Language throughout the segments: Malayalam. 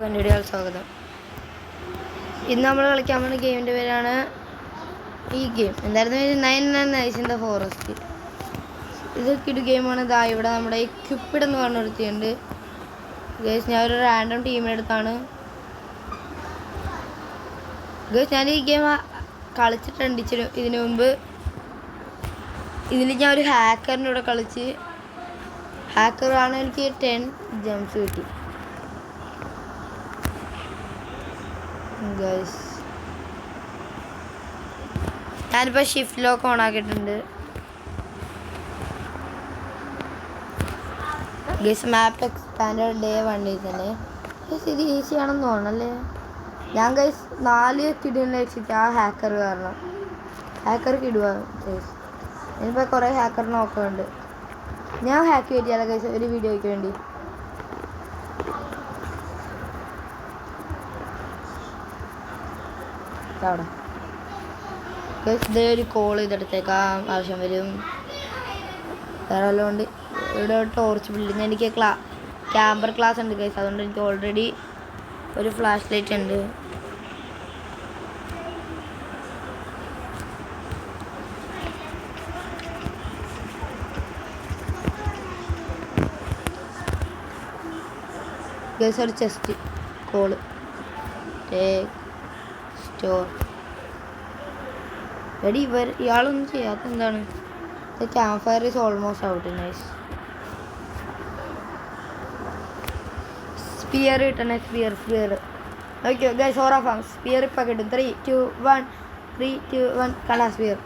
കണ്ടിടിയാൽ സ്വാഗതം. ഇന്ന് നമ്മൾ കളിക്കാൻ പോകുന്ന ഗെയിമിന്റെ പേരാണ് ഈ ഗെയിം. എന്തായിരുന്നു nine nine nights in the forest. ഇത് കിടു ഗെയിമാണ്. ഇതാ ഇവിടെ നമ്മുടെ ഈ ക്യുപ്പിഡ് എന്ന് പറഞ്ഞ ഒരുത്തിയുണ്ട് ഗേസ് ഞാൻ ഒരു റാൻഡം ടീമിനെടുത്താണ് ഗേസ് ഞാൻ ഈ ഗെയിം കളിച്ചിട്ടുണ്ട് ഇച്ചിരി ഇതിനു മുമ്പ് ഇതിൽ ഞാൻ ഒരു ഹാക്കറിന്റെ കൂടെ കളിച്ച്. ഹാക്കറാണ് എനിക്ക് ടെൻ ജംസ് കിട്ടി. ഗൈസ് ഞാനിപ്പോൾ ഷിഫ്റ്റ് ലോക്ക് ഓൺ ആക്കിയിട്ടുണ്ട്. ഗൈസ് മാപ്പ് എക്സ്പാൻഡ് ഡേ വണ്ടി തന്നെ. ഗൈസ് ഇത് ഈസി ആണെന്ന് തോന്നണല്ലേ? ഞാൻ ഗൈസ് നാല് കിടിനെ വെച്ചിട്ട് ആ ഹാക്കർ കാരണം ഹാക്കർ കിടുക ഗൈസ് ഇനിയിപ്പോൾ കുറേ ഹാക്കർ നോക്കുന്നുണ്ട് ഞാൻ ഹാക്ക് പറ്റിയാലോ ഗൈസ് ഒരു വീഡിയോയ്ക്ക് വേണ്ടി. അവിടെ ഇതേ ഒരു കോൾ ചെയ്തെടുത്തേക്കാം. ആവശ്യം വരും. വേറെ വല്ലതും ഉണ്ട് ഇവിടെ ടോർച്ച് ബിൽഡിങ് എനിക്ക് ക്ലാ ക്യാമ്പർ ക്ലാസ് ഉണ്ട് ഗൈസ് അതുകൊണ്ട് എനിക്ക് ഓൾറെഡി ഒരു ഫ്ലാഷ് ലൈറ്റ് ഉണ്ട്. ഗൈസ് ഒരു ചെസ്റ്റ് കോൾ ടേക്ക് സ്റ്റോർ എടി ഇവർ ഇയാളൊന്നും ചെയ്യാത്ത എന്താണ്? Campfire is almost out nice spear കിട്ടണേ spear spear okay guys or spear ഇപ്പം കിട്ടും. Three two one three two one കള സ്പിയർ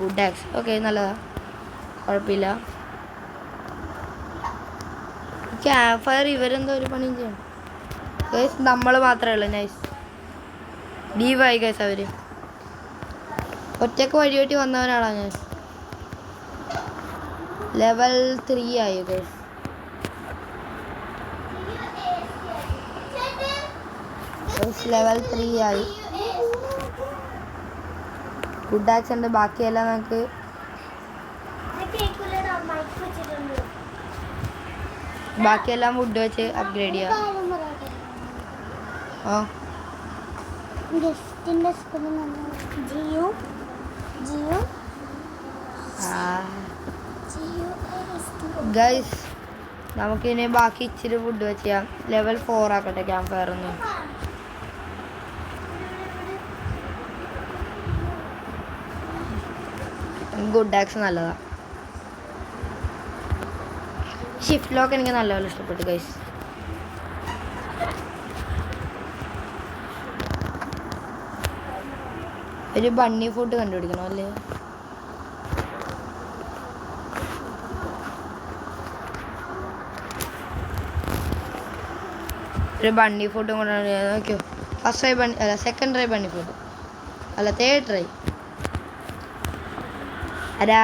ഗുഡ് ആക്സ് ഓക്കെ നല്ലതാ. കുഴപ്പമില്ല. ക്യാമ്പ് ഫയർ ഇവരെന്തോ ഒരു പണിയും ചെയ്യണം. ഗൈസ് നമ്മൾ മാത്രമേ ഉള്ളൂ നൈസ് ലീവായി ഗൈസ് അവർ. ഒറ്റയ്ക്ക് വഴിയോട്ടി വന്നവനാണോ ഞാൻ. ലെവൽ ത്രീ ആയി ഗൈസ് ലെവൽ ത്രീ ആയി. ഗുഡ് ആക്സ് ഉണ്ട്. ബാക്കിയെല്ലാം നമുക്ക് ബാക്കിയെല്ലാം ഫുഡ് വെച്ച് അപ്ഗ്രേഡ് ചെയ്യാം. ആ. സ്പെല്ലിംഗ് ജിയു. ജിയു. ഗൈസ് നമുക്കിനി ബാക്കി ഇച്ചിരി ഫുഡ് വെച്ച് ചെയ്യാം ലെവൽ ഫോർ ആക്കട്ടെ ക്യാമ്പ് ഫയർ ഒന്ന്. ഗുഡ് ആക്സ് നല്ലതാ. ഷിഫ്റ്റ് ലോക്ക് എനിക്ക് നല്ലപോലെ ഇഷ്ടപ്പെട്ടു ഗൈസ് ഒരു ബണ്ണി ഫുഡ് കണ്ടുപിടിക്കണം അല്ലേ? ഒരു ബണ്ണി ഫുഡും കൊണ്ടാണ് നോക്കിയോ. ഫസ്റ്റ് ട്രൈ ബണ്ണി അല്ല സെക്കൻഡ് ട്രൈ ബണ്ണി ഫുഡ് അല്ല തേർഡ് ട്രൈ അരാ.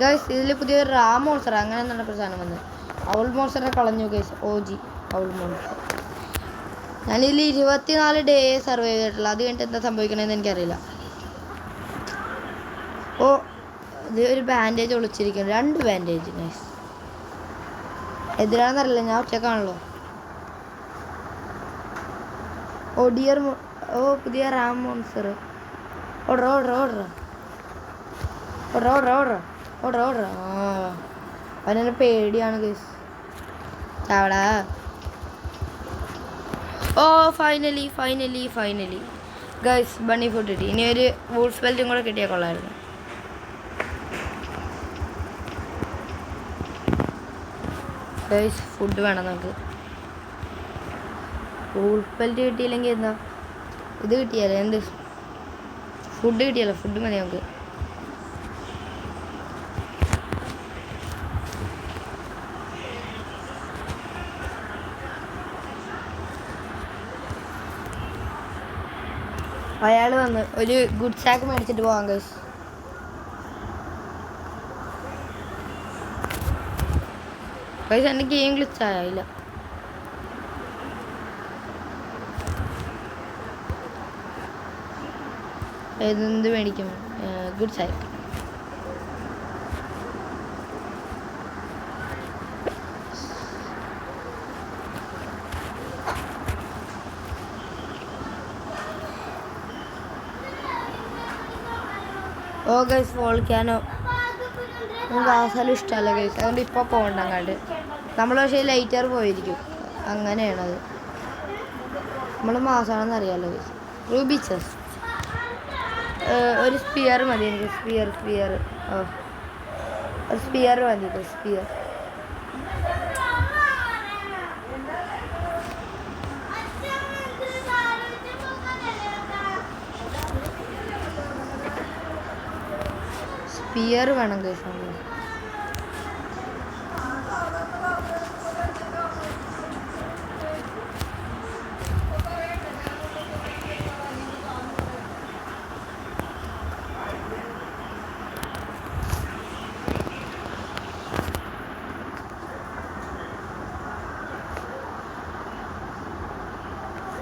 ഗൈസ് ഇതിൽ പുതിയൊരു റാം മോൺസർ അങ്ങനെ എന്നുള്ള സാധനം വന്നത് ഔൾ മോൺസറെ കളഞ്ഞു ഗൈസ് ഓ ജി ഔൾ മോൺസർ ഞാനിതിൽ ഇരുപത്തിനാല് ഡേ സർവൈവ് ചെയ്തിട്ടുള്ളൂ. അത് കഴിഞ്ഞിട്ട് എന്താ സംഭവിക്കണമെന്ന് എനിക്കറിയില്ല. ഓ ഇത് ഒരു ബാൻഡേജ് ഒളിച്ചിരിക്കുന്നു. രണ്ട് ബാൻഡേജ് നൈസ് എതിരാണെന്നറിയില്ല ഞാൻ ഒറ്റക്കാണല്ലോ ഓ ഡിയർ ഓ പുതിയ ram monster order order order order order order order order ആ അവനെ പേടിയാണ് ഗൈസ് ചാവടാ. ഓ finally finally finally guys bunny food കിട്ടി ഇനി ഒരു വൂൾസ് ബെൽറ്റും കൂടെ കിട്ടിയാൽ കൊള്ളായിരുന്നു. ഗൈസ് ഫുഡ് വേണം നമുക്ക്. വൂൾസ് ബെൽറ്റ് കിട്ടിയില്ലെങ്കിൽ എന്താ? ഇത് കിട്ടിയാലോ? എന്ത്? ഫുഡ് കിട്ടിയാലോ? ഫുഡ് മതി നമുക്ക്. അയാൾ വന്ന് ഒരു ഗുഡ് ചാക്ക് മേടിച്ചിട്ട് പോവാൻ കഴിച്ചു പക്ഷെ എന്റെ ഗെയിം ഗ്ലിച്ചായില്ല ഇതെന്ത് മേടിക്കും? Good sack oh guys volcano നമുക്ക് ആസാലും ഇഷ്ടമല്ല ഗൈസ്. അതുകൊണ്ട് ഇപ്പോൾ പോകണ്ട അങ്ങാണ്ട്. നമ്മൾ പക്ഷേ ലൈറ്റർ പോയിരിക്കും. അങ്ങനെയാണത്. നമ്മൾ മാസമാണെന്ന് അറിയാമല്ലോ ഗൈസ്. റൂബി ഒരു സ്പിയർ മതി. എനിക്ക് സ്പിയർ സ്പിയർ ഒരു സ്പിയർ മതി സ്പിയർ സ്പിയർ വേണം കേൾക്കാൻ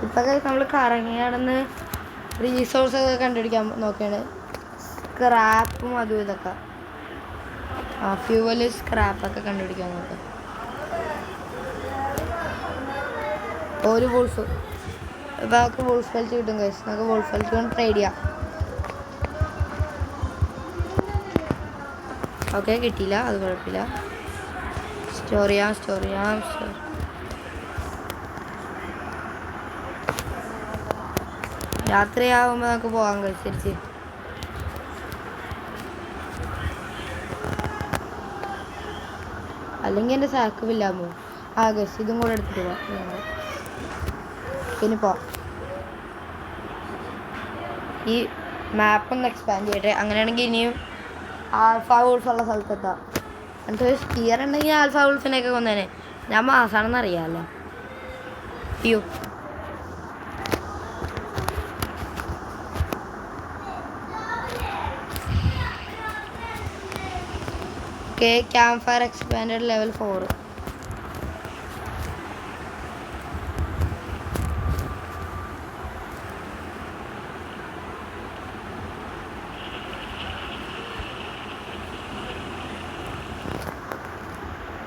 ഇപ്പൊ നമ്മൾ കറങ്ങി നടന്ന് റീസോഴ്സ് ഒക്കെ കണ്ടുപിടിക്കാൻ നോക്കുകയാണ് സ്ക്രാപ്പും അതും ഇതൊക്കെ. ആ ഫ്യൂവൽ സ്ക്രാപ്പൊക്കെ കണ്ടുപിടിക്കാൻ നോക്കാം ഒരു വോൾഫ് ഇപ്പം നമുക്ക് വോൾഫ് ഫെൽറ്റ് കിട്ടും കഴിച്ച് നമുക്ക് വോൾഫ് ഫെൽറ്റ് കൊണ്ട് ട്രേഡ് ചെയ്യാം. ഓക്കെ കിട്ടിയില്ല. അത് കുഴപ്പമില്ല. സ്റ്റോർ ചെയ്യാം സ്റ്റോർ ചെയ്യാം സ്റ്റോർ രാത്രിയാകുമ്പോൾ നമുക്ക് പോകാൻ കഴിച്ചിരിച്ച് അല്ലെങ്കിൽ എന്റെ സാക്ക് ആ ഗസ് ഇതും കൂടെ എടുത്തിട്ട് പോവാം. ഇനി പോവാം. ഈ മാപ്പ് ഒന്ന് എക്സ്പാൻഡ് ചെയ്യട്ടെ. അങ്ങനെയാണെങ്കിൽ ഇനിയും ആൽഫ വൂൾഫ് ഉള്ള സ്ഥലത്തെത്താം. എന്നിട്ട് സ്റ്റിയർ ഉണ്ടെങ്കിൽ ആൽഫ വൂൾഫിനെയൊക്കെ കൊന്നേനെ. ഞാൻ മാസാണെന്ന് അറിയാമല്ലോ. അയ്യോ. Okay campfire expand level four.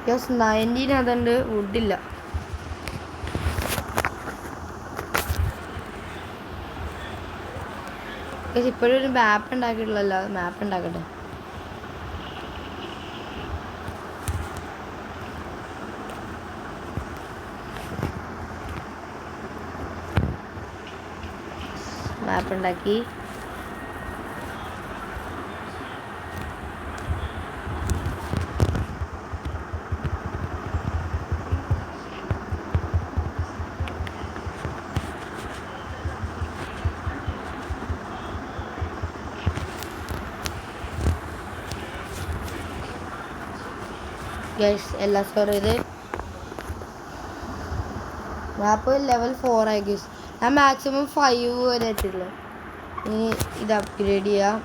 Yes nineteen അതുണ്ട് വുഡില്ല ഇപ്പോഴും ഒരു മാപ്പ് ഉണ്ടാക്കിയിട്ടുള്ളല്ലോ മാപ്പ് ഉണ്ടാക്കട്ടെ? ഉണ്ടാക്കി ഗൈസ് എല്ലാ സ്റ്റോർ ചെയ്ത്. മാപ്പ് ലെവൽ ഫോർ ആയി ഗൈസ് ഞാൻ മാക്സിമം ഫൈവ് വരെ എത്തിയുള്ളൂ ഇനി ഇത് അപ്ഗ്രേഡ് ചെയ്യാം.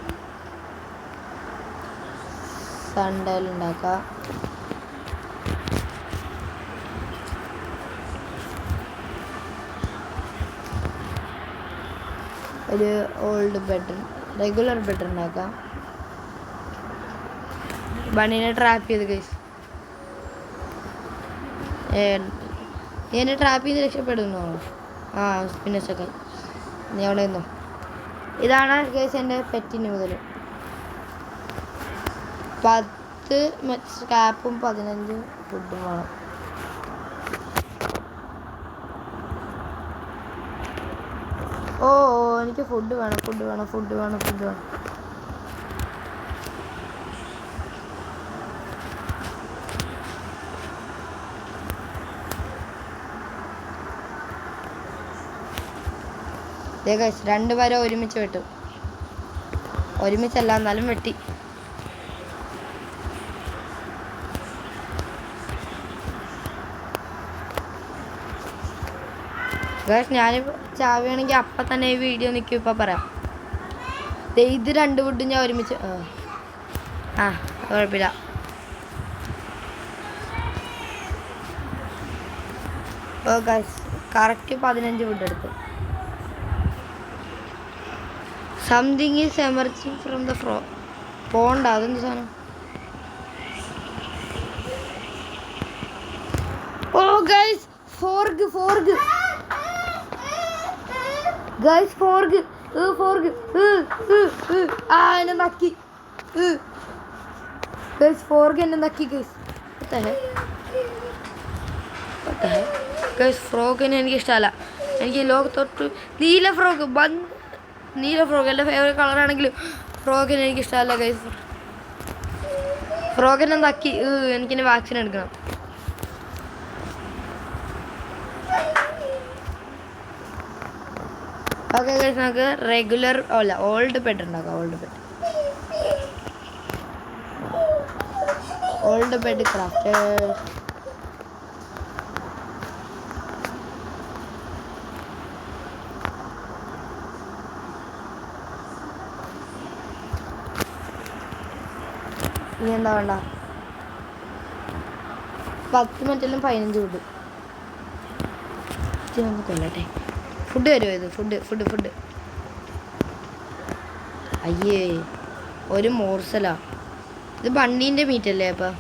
സൺഡേൽ ഉണ്ടാക്കാം. ഒരു ഓൾഡ് ബെഡ് റെഗുലർ ബെഡ് ഉണ്ടാക്കാം. ബണ്ണിനെ ട്രാപ്പ് ചെയ്ത് കഴിച്ചു നീ എന്നെ ട്രാപ്പ് ചെയ്ത് രക്ഷപ്പെടുന്നോ? ആ പിന്നെ സെക്കൻ നീ അവിടെ നിന്നോ? ഇതാണ് കേസ് എന്റെ പെറ്റിന് മുതൽ പത്ത് സ്കാപ്പും പതിനഞ്ച് ഫുഡും വേണം. ഓ, എനിക്ക് ഫുഡ് വേണം ഫുഡ് വേണം ഫുഡ് വേണം ഫുഡ് വേണം. ദേ guys, രണ്ട് പേരെ ഒരുമിച്ച് വെട്ടു. ഒരുമിച്ചല്ല എന്നാലും വെട്ടി. ഗൈസ് ഞാൻ ചാവുകയാണെങ്കിൽ അപ്പൊ തന്നെ ഈ വീഡിയോ നിൽക്കും ഇപ്പൊ പറയാം. ഇത് രണ്ട് വുഡും ഞാൻ ഒരുമിച്ച് ആ. കുഴപ്പമില്ല. ഓ ഗൈസ് കറക്റ്റ് പതിനഞ്ച് വുഡ് എടുത്തു. Something is emerging from the frog pond അതെന്ത് സാധനം? ഓ ഗൈസ് ഫോർഗ് ഫോർഗ് ഗൈസ് ഫോർഗ് ഫോർഗ് ആ എന്നെ നക്കി. ഗൈസ് ഫോർഗ് എന്നെ നക്കി ഗൈസ് ഗൈസ് ഫ്രോഗിനെ എനിക്ക് ഇഷ്ടമല്ല എനിക്ക് ലോകത്തൊട്ട് നീല ഫ്രോഗ് ബന്ദ് നീല ഫ്രോക്ക് എന്റെ ഫേവറേറ്റ് കളറാണെങ്കിലും ഫ്രോഗിന് എനിക്ക് ഇഷ്ടമല്ല ഗൈസ് ഫ്രോക്കിനെ നക്കി എനിക്കിനി വാക്സിൻ എടുക്കണം. ഓക്കെ ഗൈസ് നമുക്ക് റെഗുലർ അല്ല ഓൾഡ് ബെഡ് ഉണ്ടാക്കാം old bed old bed craft ഇനി എന്താ വേണ്ട? പത്ത് മിനിറ്റിലും പതിനഞ്ച് ഫുഡ് കൊല്ലട്ടെ. ഫുഡ് വരുമോ ഇത്? Food food food. അയ്യേ ഒരു മോർസലാ ഇത് ബണ്ണീന്റെ മീറ്റ് അല്ലേ അപ്പം?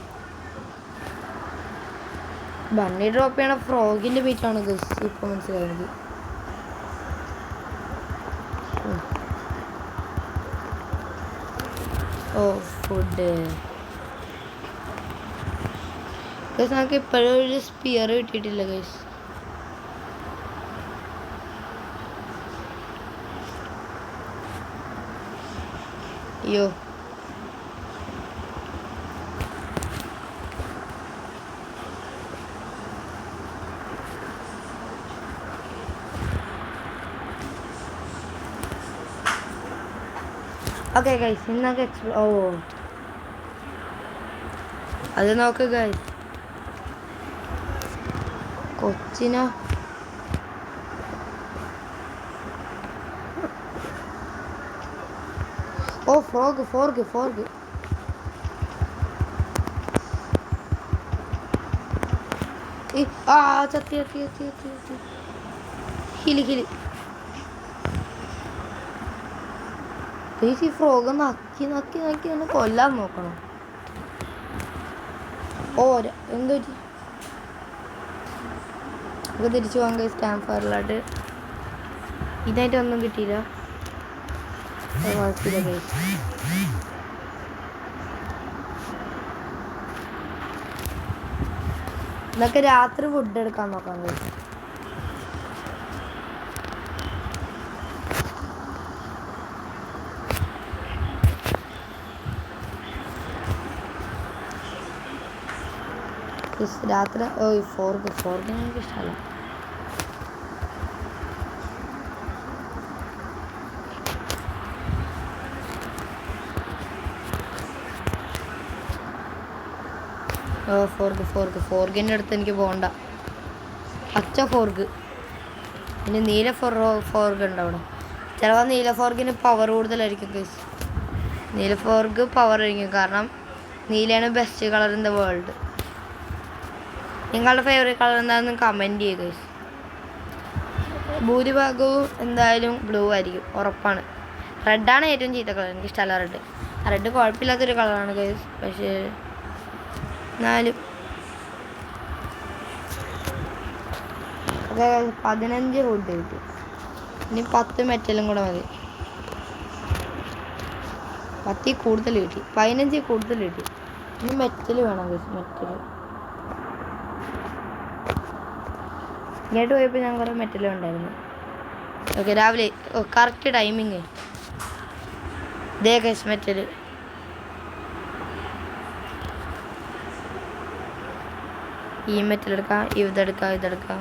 ബണ്ണി ഡ്രോപ്പ് ചെയ്യണ ഫ്രോഗിന്റെ മീറ്റാണ് ഗസ് ഇപ്പം മനസ്സിലായത്. ഓ ഫുഡ്. ഗസ് നമുക്ക് ഇപ്പോഴും ഒരു സ്പിയർ കിട്ടിയിട്ടില്ല ഗൈസ് അയ്യോ. ഓക്കെ ഗൈസ് ഇന്നൊക്കെ എക്സ്പ്ലോ ഓ. അത് നോക്ക് ഗൈസ് കൊച്ചിനോ ഓ ഫ്രോഗ് ഫോർഗ് ഫോർഗ് ആ ചത്തി ചത്തി ചത്തി ചത്തി കിലി കിലി ഈ ഫ്രോഗ് നക്കി നക്കി നക്കി ഒന്ന് കൊല്ലാൻ നോക്കണം. ഓ ര- എന്ത് പറ്റി നമുക്ക് തിരിച്ചു പോകാൻ കഴിയും. സ്റ്റാമ്പ് ഫയറിലായിട്ട് ഇതായിട്ട് ഒന്നും കിട്ടിയില്ല. കുഴപ്പമില്ല. ഇതൊക്കെ രാത്രി ഫുഡ് എടുക്കാൻ നോക്കാൻ കഴിയും രാത്രി ഓ ഫോർക്ക് ഫോർക്ക് എനിക്ക് ഇഷ്ടമല്ല. ഫോർക്ക് ഫോർക്ക് ഫോർക്കിന്റെ അടുത്ത് എനിക്ക് പോകണ്ട പച്ച ഫോർക്ക് പിന്നെ നീല ഫോർ ഫോർക്ക് ഉണ്ട് അവിടെ. ചിലപ്പോൾ നീല ഫോർക്കിന് പവർ കൂടുതലായിരിക്കും കേസ് നീല ഫോർക്ക് പവർ ആയിരിക്കും. കാരണം നീലയാണ് best colour in the world നിങ്ങളുടെ ഫേവറേറ്റ് കളർ എന്താണെന്ന് കമന്റ് ചെയ്യുക കേസ് ഭൂരിഭാഗവും എന്തായാലും ബ്ലൂ ആയിരിക്കും. ഉറപ്പാണ്. റെഡാണ് ഏറ്റവും ചീത്ത കളർ എനിക്കിഷ്ടമല്ല റെഡ് റെഡ് കുഴപ്പമില്ലാത്തൊരു കളറാണ് കേസ് പക്ഷേ എന്നാലും അതായത് പതിനഞ്ച് ഫുഡ് കിട്ടി. ഇനി പത്ത് മെറ്റലും കൂടെ മതി. പത്തിൽ കൂടുതൽ കിട്ടി. പതിനഞ്ച് കൂടുതൽ കിട്ടി. ഇനി മെറ്റൽ വേണം മെറ്റൽ. ഇങ്ങോട്ട് പോയപ്പോൾ ഞാൻ കുറേ മെറ്റൽ ഉണ്ടായിരുന്നു ഓക്കെ രാവിലെ കറക്റ്റ് ടൈമിങ് ഇതേ കേസ് മെറ്റൽ ഈ മെറ്റൽ എടുക്കാം ഇതെടുക്കാം ഇതെടുക്കാം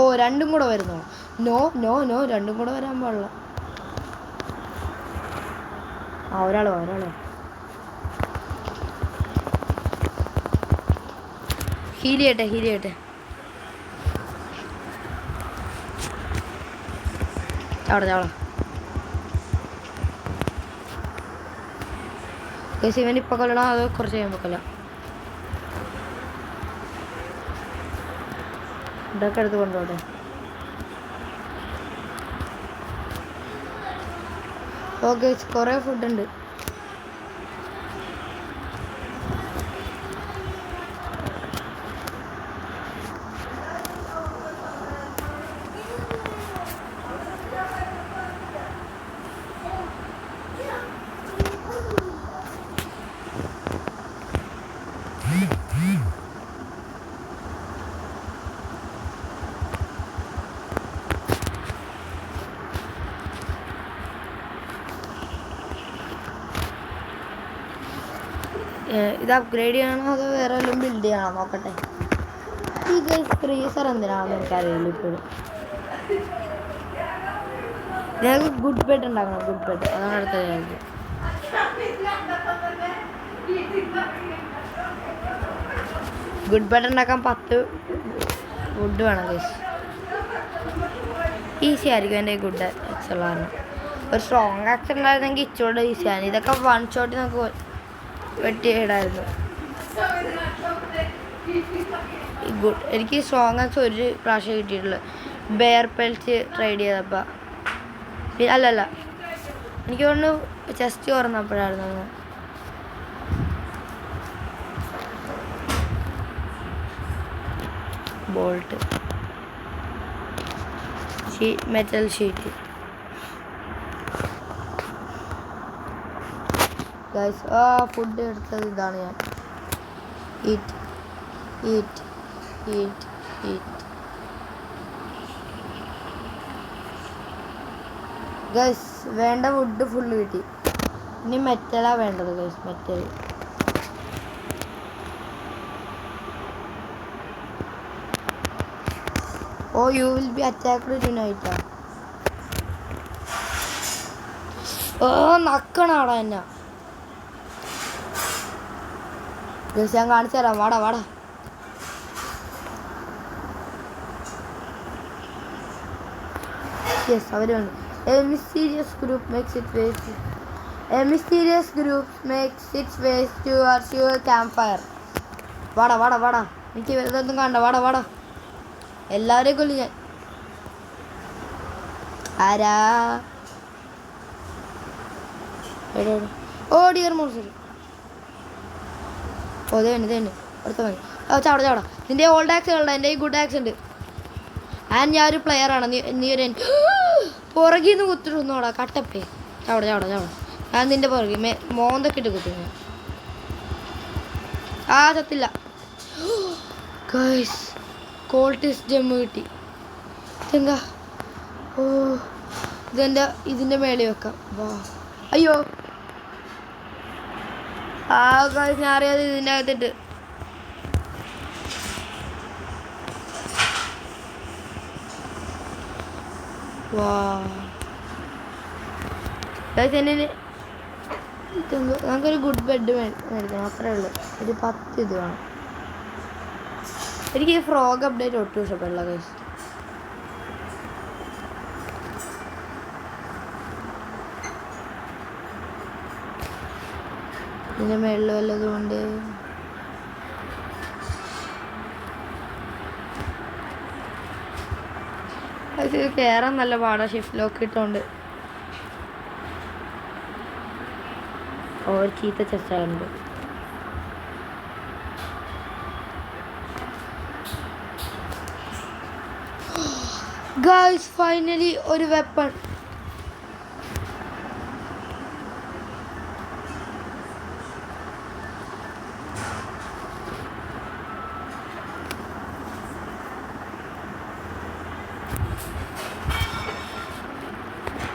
ഓ രണ്ടും കൂടെ വരുന്നു. നോ നോ നോ രണ്ടും കൂടെ വരാൻ പാടില്ല. ആ ഒരാളോ ഒരാളോ ഹീൽ ചെയ്യട്ടെ ചാവട ചാവട ഗൈസ് ഇവൻ ഇപ്പൊ കൊല്ലണോ അതോ കുറച്ച് കഴിയുമ്പോൾ കൊല്ലാം ഇതൊക്കെ എടുത്ത് കൊണ്ടുപോട്ടെ ഓ ഗൈസ് കുറേ ഫുഡുണ്ട് ഇത് അപ്ഗ്രേഡ് ചെയ്യണോ അതോ വേറെ വല്ലതും ബിൽഡ് ചെയ്യണോ നോക്കട്ടെ. ഈ ഫ്രീസർ എന്തിനാണെന്ന് എനിക്കറിയില്ല ഇപ്പോഴും. ഞങ്ങൾക്ക് ഗുഡ് ബെഡ് ഉണ്ടാക്കണം ഗുഡ് ബെഡ് അതാണ് അടുത്ത ഞങ്ങൾക്ക് ഗുഡ് ബെഡ് ഉണ്ടാക്കാൻ പത്ത് വുഡ് വേണം ഗൈസ് ഈസി ആയിരിക്കും എന്റെ ഗുഡ് എക്സ് ഉള്ള കാരണം. ഒരു സ്ട്രോങ് ആക്സ് ഉണ്ടായിരുന്നെങ്കിൽ ഇച്ചോടെ ഈസിയാണ് ഇതൊക്കെ വൺ ഷോട്ട് നമുക്ക് വെട്ടിയിടായിരുന്നു. ഗുഡ് എനിക്ക് ആക്സ് ഒരു പ്രാവശ്യം കിട്ടിയിട്ടുള്ളു. ബെയർ പെൽറ്റ് ട്രൈഡ് ചെയ്തപ്പോൾ പിന്നെ അല്ലല്ല. എനിക്ക് തോന്നുന്നു ചെസ്റ്റ് തുറന്നപ്പോഴായിരുന്നു അന്ന്. ബോൾട്ട് മെറ്റൽ ഷീറ്റ് ഗൈസ് ആ ഫുഡ് എടുത്തത് ഇതാണ് ഞാൻ. Eat eat eat eat guys വേണ്ട ഫുഡ് ഫുള്ള് കിട്ടി. ഇനി മെറ്റലാ വേണ്ടത് guys metal oh you will be attacked ടുനൈറ്റാ oh നക്കണാടാ എന്നാ. ഗൈസ് ഞാൻ കാണിച്ചു തരാം. വാടാ വാടാ. Yes അവരുണ്ട് a mysterious group makes it waste a mysterious group makes its waste to are your campfire fire വാടാ വാടാ വാടാ. എനിക്ക് ഇതൊന്നും കാണണ്ട. വാടാ വാടാ. എല്ലാവരെയും കൊല്ലി ഞാൻ. ആരാ? ഓ ഡിയർ ഓ ഇതേ ഇതേ അടുത്ത മതി ഓ ചാവട ചാവട നിന്റെ ഓൾഡ് ആക്സ് ഉള്ള എന്റെ ഈ ഗുഡ് ആക്സ് ഉണ്ട്. ആൻഡ് ഞാൻ ഒരു പ്ലെയർ ആണ്. നീ നീ ഒരു പുറകിൽ നിന്ന് കുത്തിട്ടൊന്നോടാ കട്ടപ്പേ. ചാവട ചാവട ചാവട ഞാൻ നിന്റെ പുറകിൽ മേ മോന്തൊക്കെ ഇട്ട് കുത്തി ആ ചത്തില്ല. ഗൈസ് കോൾട്ടിസ് ജമ്മ് കിട്ടി. ഇതെന്താ? ഓ ഇതെന്റെ ഇതിന്റെ മേളിൽ വെക്കാം. വാ. അയ്യോ. ആ ഗൈസ് ഞാൻ അറിയാതെ ഇതിന്റെ അകത്തിട്ട് നമുക്കൊരു ഗുഡ് ബെഡ് മേടിക്കണം അത്രേ ഉള്ളൂ. ഒരു പത്ത് ഇത് വേണം. എനിക്ക് ഫ്രോഗ് അപ്ഡേറ്റ് ഒട്ടും ഇഷ്ടപ്പെടില്ല ഗൈസ് ഇതിന്റെ മേളിൽ വല്ലതും ഉണ്ട്. അത് കയറാൻ നല്ല പാടാണ് ഷിഫ്റ്റ് ലോക്ക് ഇട്ടുകൊണ്ട് ഓ ഒരു ചീത്ത ചെസ്റ്റാറുണ്ട് ഗേൾസ് ഫൈനലി ഒരു വെപ്പൺ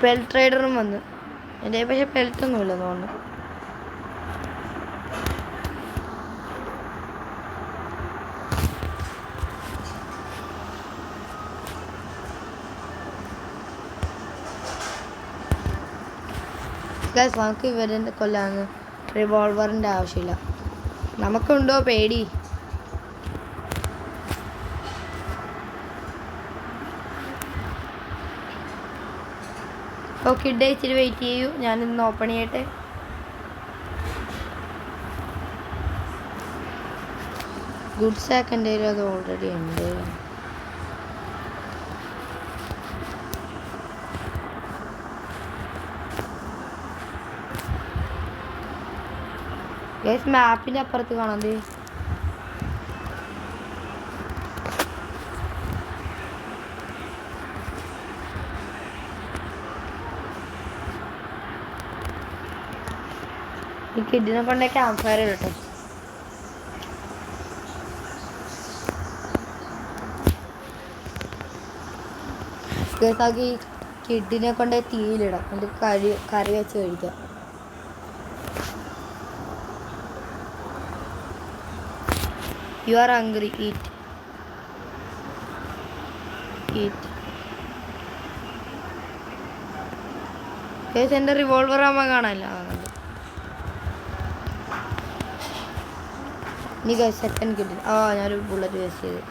പെൽറ്റ് റൈഡറും വന്നു. എന്റെ പക്ഷേ പെൽറ്റൊന്നും ഇല്ല തോന്നുന്നു. നമുക്ക് ഇവരെ കൊല്ലാന്ന് റിവോൾവറിന്റെ ആവശ്യമില്ല. നമുക്കുണ്ടോ പേടി? ഓക്കെ ഇടേ ഇച്ചിരി വെയിറ്റ് ചെയ്യൂ. ഞാനിന്ന് ഓപ്പൺ ചെയ്യട്ടെ. ഗുഡ് സാക്ക് എന്റെ കയ്യിൽ അത് ഓൾറെഡി ഉണ്ട്. ഗൈസ് മാപ്പിന്റെ അപ്പുറത്ത് കാണാം. ഈ കിഡിനെ കൊണ്ടേ ക്യാമ്പ് ഫയർ കേട്ടോ ഈ കിഡിനെ കൊണ്ട് തീയിലിടാം. എന്നിട്ട് കറി കറി വെച്ച് കഴിക്കാം. You are hungry eat eat case എന്റെ റിവോൾവർ ആകുമ്പോൾ കാണാനില്ല ആ, കണ്ടു. ഇനി സെക്കൻഡ് കിഡ് ആ ഞാനൊരു ബുള്ളറ്റ് വേസ്റ്റ് ചെയ്ത്.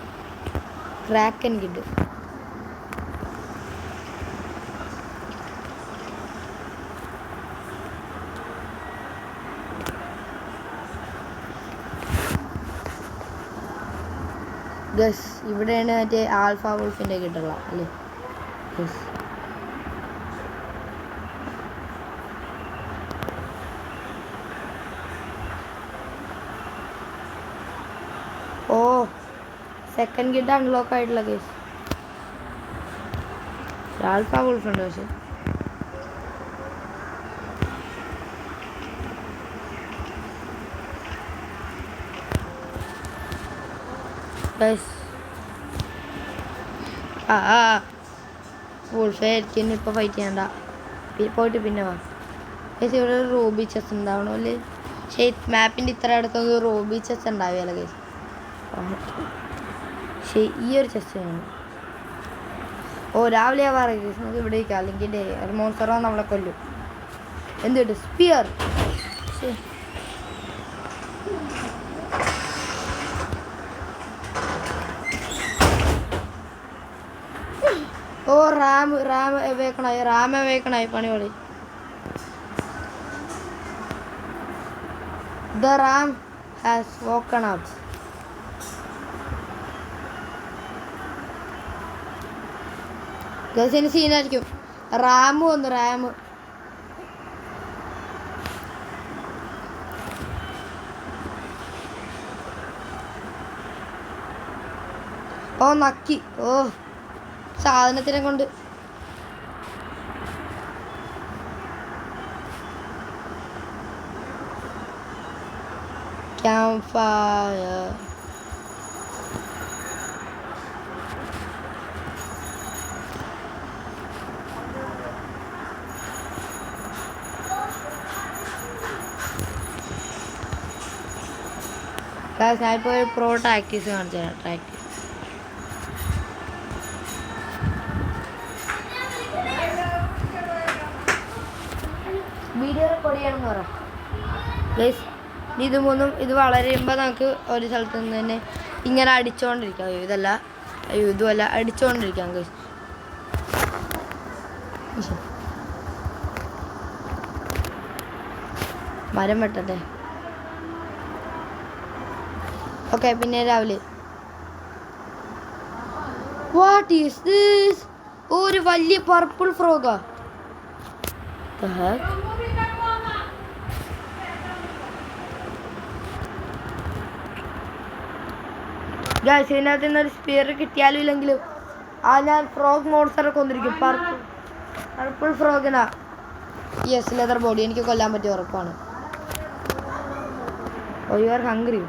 ക്രാക്കൻ കിഡ് ഗസ് ഇവിടെയാണ് മറ്റേ ആൽഫ വോൾഫിന്റെ കിട്ടുള്ള അല്ലേ? Guys oh second kid unlock ആയിട്ടുള്ള കേസ് ആൽഫ വോൾഫ് ഉണ്ട് പക്ഷെ? ഗൈസ് ആ ആ വോൾഫെ എനിക്ക് ഇപ്പോൾ ഫൈറ്റ് ചെയ്യണ്ട. പി- പോയിട്ട് പിന്നെ വാ. ഗൈസ് ഇവിടെ ഒരു റൂബി ചെസ് ഉണ്ടാവണോ? അല്ലേ? പക്ഷേ മാപ്പിന്റെ ഇത്ര അടുത്തൊന്നും റൂബി ചെസ് ഉണ്ടാവില്ല ഗൈസ് പക്ഷേ ഈ ഒരു ചെസ് വേണം ഓ രാവിലെ ഗൈസ് നമുക്ക് ഇവിടെ ഇരിക്കാം അല്ലെങ്കിൽ മോൺസറോ നമ്മളെ കൊല്ലും. എന്ത് കിട്ടും? സ്പിയർ ഓ റാം റാം വേക്കണായി റാമ വേക്കണായി പണിപൊളി. The ram has woken out ഗസിന് സീനായിരിക്കും. റാം വന്നു റാം. ഓ നക്കി. ഓ സാധനത്തിനെ കൊണ്ട്. Campfire. Guys, ഞാനിപ്പോൾ ഒരു പ്രോ ടാക്ടീസ് കാണിച്ചു തരാം ടാക്ടീസ് വീഡിയോ റെക്കോർഡ് ചെയ്യണമെന്ന് പറ. ഗൈസ് ഇത് മൂന്നും ഇത് വളരുമ്പോൾ നമുക്ക് ഒരു സ്ഥലത്ത് നിന്ന് തന്നെ ഇങ്ങനെ അടിച്ചുകൊണ്ടിരിക്കാം അയ്യോ ഇതല്ല. അയ്യോ ഇതുമല്ല അടിച്ചുകൊണ്ടിരിക്കാം ഗൈസ് മരം വെട്ടട്ടെ. ഓക്കെ പിന്നെ രാവിലെ. വാട്ട് ഈസ് ദിസ് ഒരു വലിയ പർപ്പിൾ ഫ്രോഗാ? ഗായ്സ് ഇതിനകത്ത് നിന്ന് ഒരു സ്പിയർ കിട്ടിയാലും ഇല്ലെങ്കിലും ആ ഞാൻ ഫ്രോഗ് മോൺസ്റ്ററെ കൊന്നിരിക്കും. പർപ്പിൾ പർപ്പിൾ ഫ്രോഗിനാ യെസ് ലെതർ ബോഡി എനിക്ക് കൊല്ലാൻ പറ്റിയ ഉറപ്പാണ്. ഓ യു ആർ ഹംഗ്രി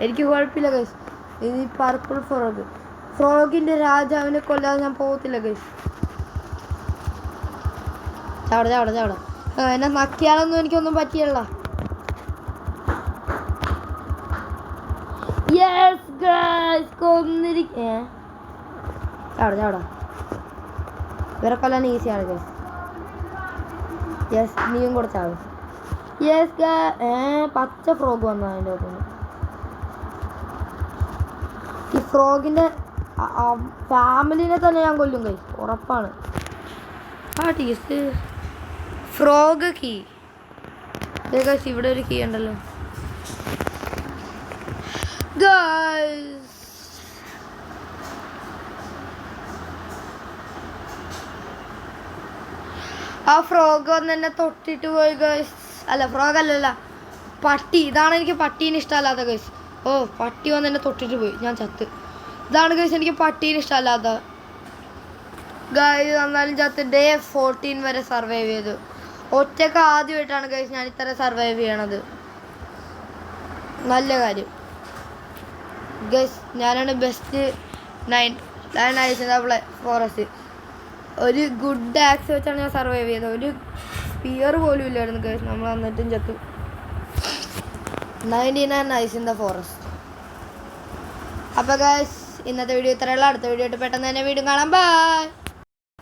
എനിക്ക് കുഴപ്പമില്ല ഗൈസ് ഇനി പർപ്പിൾ ഫ്രോഗ് ഫ്രോഗിന്റെ രാജാവിനെ കൊല്ലാതെ ഞാൻ പോകത്തില്ല ഗൈസ് ചാട ചാട ചാട എന്നെ നക്കിയാലൊന്നും എനിക്കൊന്നും പറ്റിയല്ല. യെസ് ഗൈസ് കൊന്നിരിക്കേ ചാവട ചാവട. ഇവരെ കൊല്ലാൻ ഈസിയാണ് ഗൈസ് യെസ് നീയും കൂടെ യെസ് ഏ പച്ച ഫ്രോഗ് വന്നു അതിന്റെ ഒപ്പം ഈ ഫ്രോഗിന്റെ ഫാമിലിനെ തന്നെ ഞാൻ കൊല്ലും കൈ ഉറപ്പാണ്. ആ ടീസ് ഫ്രോഗ് കീ. ഗൈസ് ഇവിടെ ഒരു കീ ഉണ്ടല്ലോ. ആ ഫ്രോഗ് വന്ന് എന്നെ തൊട്ടിട്ട് പോയി ഗൈസ് അല്ല ഫ്രോഗ് അല്ലല്ല. പട്ടി. ഇതാണ് എനിക്ക് പട്ടീനെ ഇഷ്ടമല്ലാത്ത ഗൈസ് ഓ പട്ടി വന്ന് എന്നെ തൊട്ടിട്ട് പോയി. ഞാൻ ചത്ത്. ഇതാണ് ഗൈസ് എനിക്ക് പട്ടീനെ ഇഷ്ടമല്ലാത്ത. ഗൈസ് എന്നാലും ചത്ത് ഡേ ഫോർട്ടീൻ വരെ സർവൈവ് ചെയ്തു. ഒറ്റയ്ക്ക് ആദ്യമായിട്ടാണ് ഗൈസ് ഞാൻ ഇത്ര സർവൈവ് ചെയ്യണത്. നല്ല കാര്യം. ഗൈസ് ഞാനാണ് ബെസ്റ്റ് നയൻ നയൻ ഫോറസ്റ്റ് ഒരു ഗുഡ് ആക്സ് വെച്ചാണ് ഞാൻ സർവൈവ് ചെയ്തത്. ഒരു പിയർ പോലും ഇല്ലായിരുന്നു ഗൈസ് നമ്മൾ എന്നിട്ടും ചത്തു നയന്റി നയൻ ഐസ് ഇൻ ദ ഫോറസ്റ്റ് അപ്പോൾ ഗൈസ് ഇന്നത്തെ വീഡിയോ ഇത്രയുള്ള അടുത്ത വീഡിയോ ആയിട്ട് പെട്ടെന്ന് തന്നെ വീണ്ടും കാണാം. ബൈ